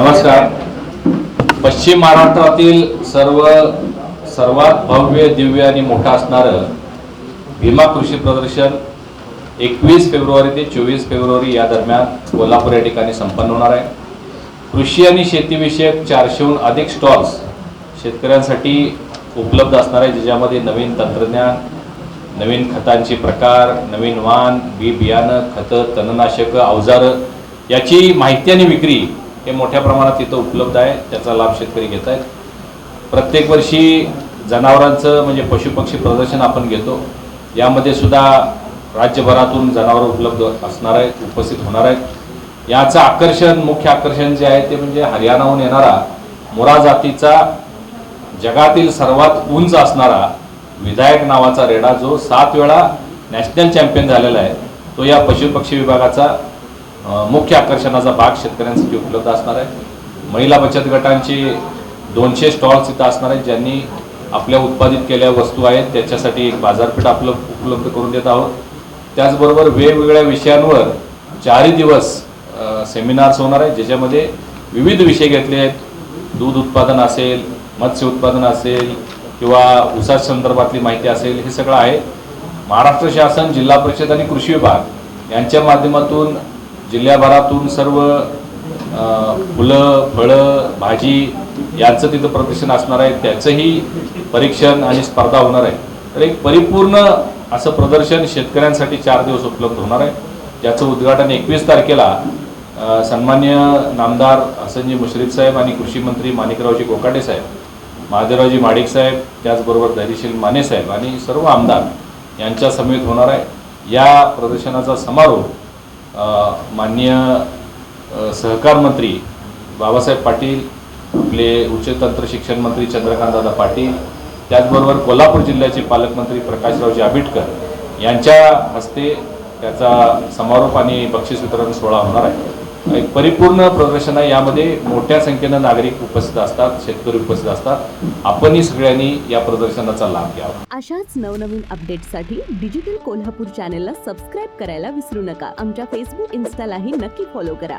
नमस्कार. पश्चिम महाराष्ट्रातील सर्व सर्वात भव्य दिव्य आणि मोठं असणारं भीमा कृषी प्रदर्शन एकवीस फेब्रुवारी ते चोवीस फेब्रुवारी या दरम्यान कोल्हापूर या ठिकाणी संपन्न होणार आहे. कृषी आणि शेतीविषयक चारशेहून अधिक स्टॉल्स शेतकऱ्यांसाठी उपलब्ध असणार आहे ज्याच्यामध्ये नवीन तंत्रज्ञान नवीन खतांचे प्रकार नवीन वाण बी बियाणं खतं तणनाशकं अवजारं याची माहिती आणि विक्री हे मोठ्या प्रमाणात तिथं उपलब्ध आहे त्याचा लाभ शेतकरी घेत आहेत. प्रत्येक वर्षी जनावरांचं म्हणजे पशुपक्षी प्रदर्शन आपण घेतो. यामध्ये सुद्धा राज्यभरातून जनावरं उपलब्ध असणार आहेत उपस्थित होणार आहेत. याचं आकर्षण मुख्य आकर्षण जे आहे ते म्हणजे हरियाणाहून येणारा मोरा जातीचा जगातील सर्वात उंच असणारा विधायक नावाचा रेडा जो सात वेळा नॅशनल चॅम्पियन झालेला आहे तो या पशुपक्षी विभागाचा मुख्य आकर्षणाचा भाग शेतकऱ्यांसाठी उपलब्ध असणार आहे. महिला बचत गटांचे दोनशे स्टॉल्स इथं असणार आहेत ज्यांनी आपल्या उत्पादित केलेल्या वस्तू आहेत त्याच्यासाठी एक बाजारपेठ आपलं उपलब्ध करून देत आहोत. त्याचबरोबर वेगवेगळ्या विषयांवर चारही दिवस सेमिनार्स होणार आहेत ज्याच्यामध्ये विविध विषय घेतले आहेत. दूध उत्पादन असेल मत्स्य उत्पादन असेल किंवा उसा संदर्भातली माहिती असेल हे सगळं आहे. महाराष्ट्र शासन जिल्हा परिषद आणि कृषी विभाग यांच्या माध्यमातून जिल्ह्याभरातून सर्व फुलं फळं भाजी यांचं तिथं प्रदर्शन असणार आहे. त्याचंही परीक्षण आणि स्पर्धा होणार आहे. तर एक परिपूर्ण असं प्रदर्शन शेतकऱ्यांसाठी चार दिवस उपलब्ध होणार आहे. ज्याचं उद्घाटन एकवीस तारखेला सन्मान्य नामदार हसनजी मुश्रीफ साहेब आणि कृषी मंत्री माणिकरावजी कोकाटे साहेब महादेवरावजी माडिक साहेब त्याचबरोबर धैर्यशील माने साहेब आणि सर्व आमदार यांच्या समेत होणार आहे. या प्रदर्शनाचा समारोह माननीय सहकार मंत्री बाबासाहेब पाटील आपले उच्च तंत्र शिक्षण मंत्री चंद्रकांतदादा पाटील त्याचबरोबर कोल्हापूर जिल्ह्याचे पालकमंत्री प्रकाशरावजी आंबेडकर यांच्या हस्ते त्याचा समारोप आणि बक्षीस वितरण सोहळा होणार आहे. एक परिपूर्ण प्रदर्शन आहे. यामध्ये मोठ्या संख्येनं नागरिक उपस्थित असतात शेतकरी उपस्थित असतात. आपणही सगळ्यांनी या प्रदर्शनाचा लाभ घ्यावा. अशाच नवनवीन अपडेटसाठी डिजिटल कोल्हापूर चॅनेलला सबस्क्राईब करायला विसरू नका. आमच्या फेसबुक इन्स्टालाही नक्की फॉलो करा.